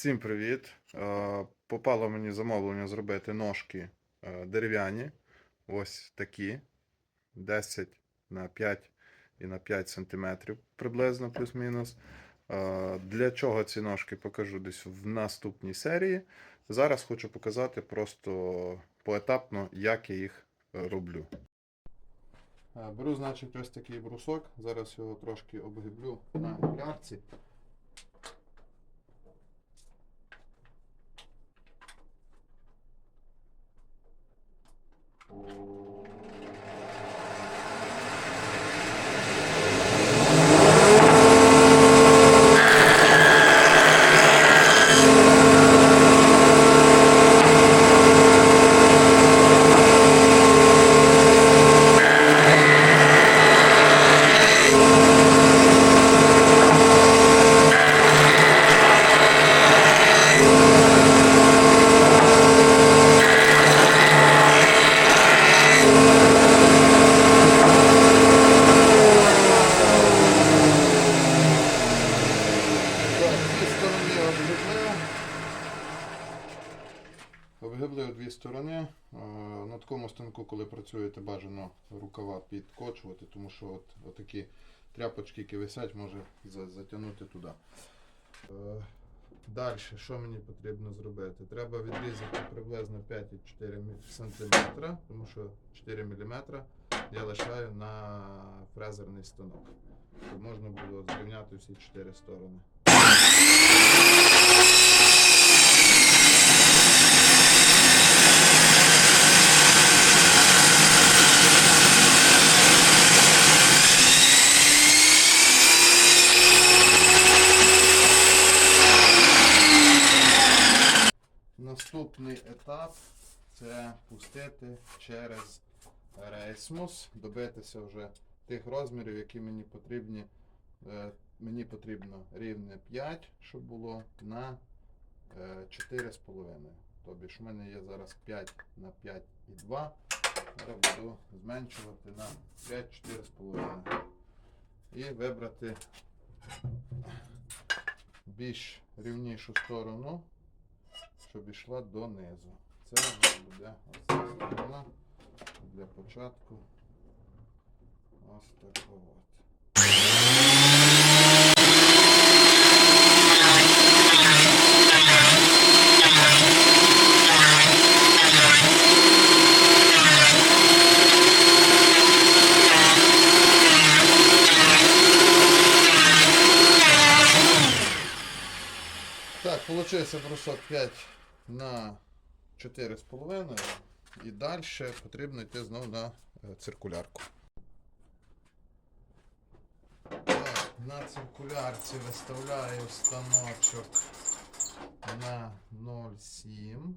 Всім привіт! Е, Попало мені замовлення зробити ножки е, дерев'яні. Ось такі. 10 на 5 і на 5 сантиметрів приблизно плюс-мінус. Е, Для чого ці ножки покажу десь в наступній серії. Зараз хочу показати просто поетапно, як я їх роблю. Беру, значить, ось такий брусок. Зараз його трошки обгиблю на глярці. Так, дві сторони обгиблив. Обгиблив дві сторони. Е, На такому станку, коли працюєте, бажано рукава підкочувати, тому що от, отакі тряпочки, які висять, може затягнути туди. Далі, що мені потрібно зробити? Треба відрізати приблизно 5,4 см, тому що 4 мм я лишаю на фрезерний станок, щоб можна було зрівняти всі чотири сторони. Наступний етап це пустити через рейсмус, добитися вже тих розмірів, які мені потрібні. Е, Мені потрібно рівне 5, щоб було на е, 4,5. Тобто ж у мене є зараз 5 на 5 і 2. Зараз буду зменшувати на 5, 4,5. І вибрати більш рівнішу сторону щоб йшла донизу. Це буде ось ця сторона для початку. Ось так от. Так, получився брусок 5 на 4,5 і далі потрібно йти знову на е, циркулярку. Так, на циркулярці виставляю станочок на 0,7,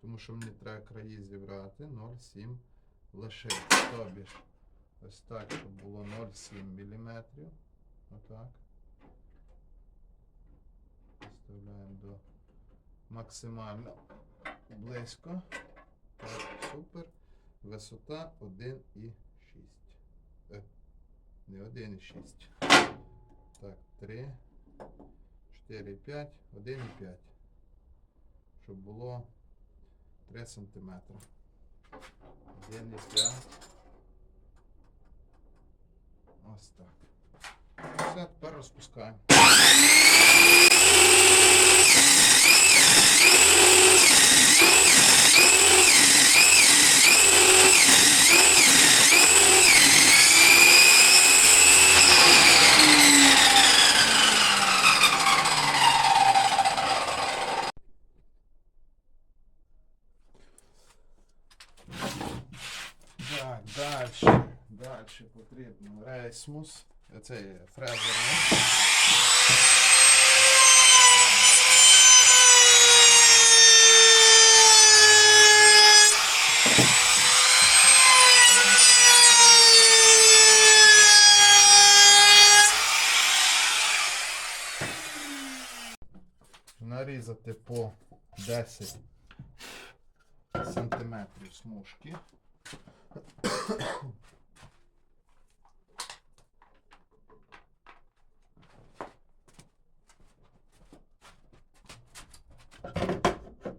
тому що мені треба краї зібрати 0,7 лишити. Тобі ж ось так, щоб було 0,7 мм. Отак. Вставляємо до максимально близько. Так, супер. Висота 1,6. Е, не 1,6. Так, 3, 4, 5, 1,5. Щоб було 3 см. 1,5. Ось так. Все, тепер розпускаємо. Так, далі. Далі потрібно рейсмус. Це є фрезерний. нарізати по 10 сантиметрів смужки.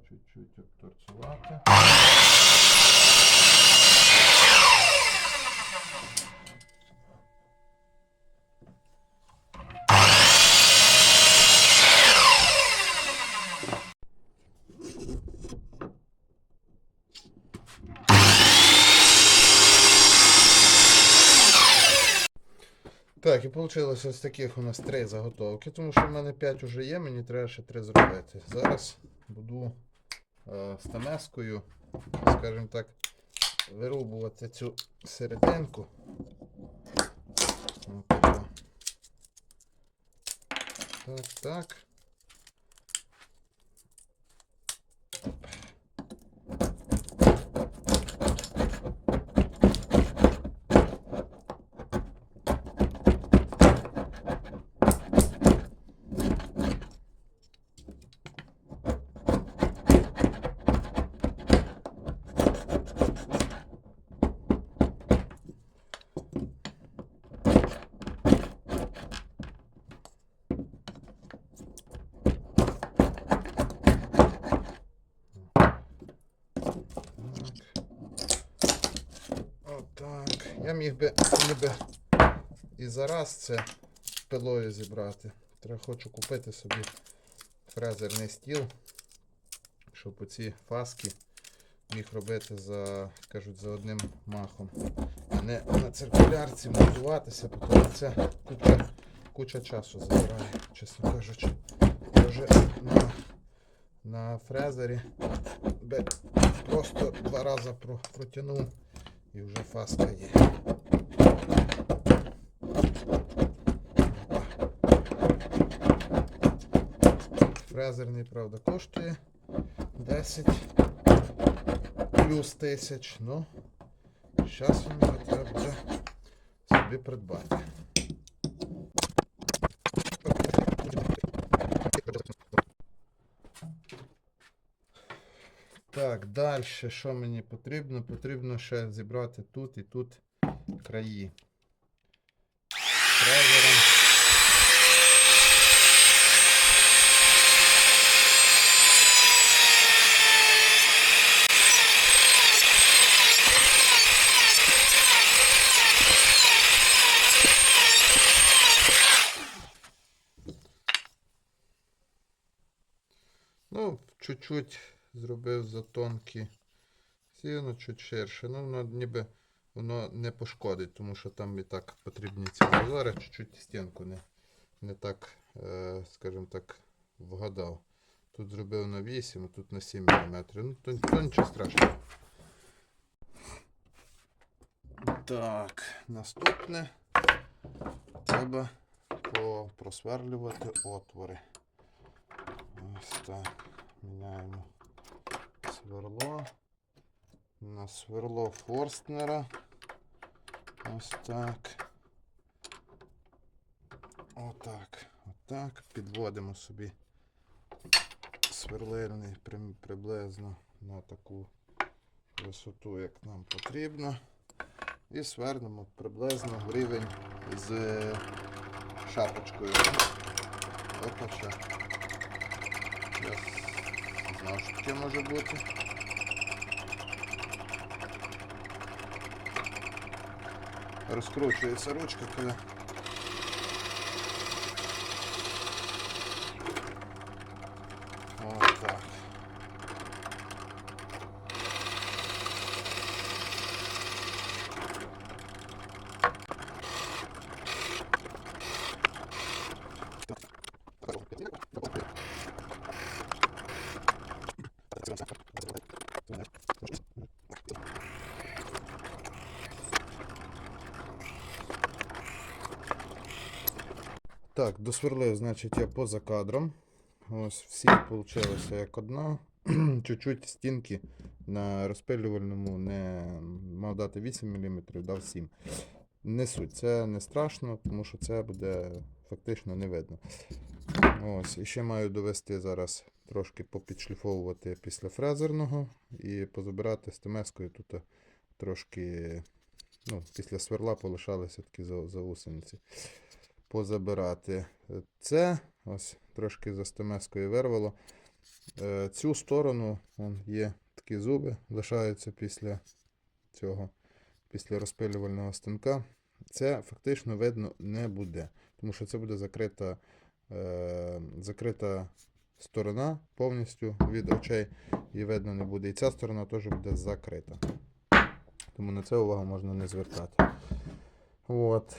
Чуть-чуть обторцювати. Так, і вийшло ось таких у нас три заготовки, тому що в мене 5 вже є, мені треба ще три зробити. Зараз буду е, стамескою, скажімо так, вирубувати цю серединку. Так, так. Отак. Я міг би ніби і зараз це пилою зібрати. Треба хочу купити собі фрезерний стіл, щоб оці фаски міг робити за, кажуть, за одним махом. А не на циркулярці монтуватися, тому це куча, куча часу забирає, чесно кажучи. Я вже на, на фрезері просто два рази протягнув і вже фаска є. Фрезерний, правда, коштує 10 плюс тисяч. Ну, зараз його треба буде собі придбати. Так, далі, що мені потрібно? Потрібно ще зібрати тут і тут краї. Фрезером. Ну, чуть-чуть зробив затонкі сіно, чуть ширше. Ну, воно ніби воно не пошкодить, тому що там і так потрібні ці зазори, чуть-чуть стінку не, не так, е, скажімо так, вгадав. Тут зробив на 8, а тут на 7 мм. Ну, то, то нічого страшного. Так, наступне треба по- просверлювати отвори. Ось так. Міняємо сверло. На сверло Форстнера. Ось так. Отак. Отак. Підводимо собі сверлильний приблизно на таку висоту, як нам потрібно. І свернемо приблизно в рівень з шапочкою. Опа, ще. Знав, що таке може бути. Розкручується ручка, коли. Отак. Так, досверлив, значить, я поза кадром. Ось всі вийшло як одна. Чуть-чуть стінки на розпилювальному не мав дати 8 мм, дав 7 Не суть, це не страшно, тому що це буде фактично не видно. Ось, і ще маю довести зараз трошки попідшліфовувати після фрезерного і позабирати з темескою тут трошки, ну, після сверла полишалися такі за- заусениці. Позабирати це, ось трошки за стемескою вирвало. Е, Цю сторону є такі зуби лишаються після цього, після розпилювального станка. Це фактично видно не буде, тому що це буде закрита, е, закрита сторона повністю від очей і видно не буде. І ця сторона теж буде закрита. Тому на це увагу можна не звертати. От.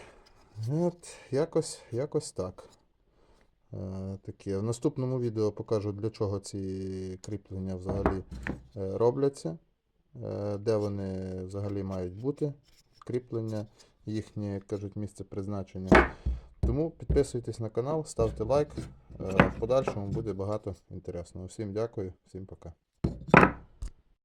От, якось, якось так. Е, таке. В наступному відео покажу, для чого ці кріплення взагалі е, робляться, е, де вони взагалі мають бути, кріплення, їхнє, як кажуть, місце призначення. Тому підписуйтесь на канал, ставте лайк. Е, В подальшому буде багато інтересного. Всім дякую, всім пока.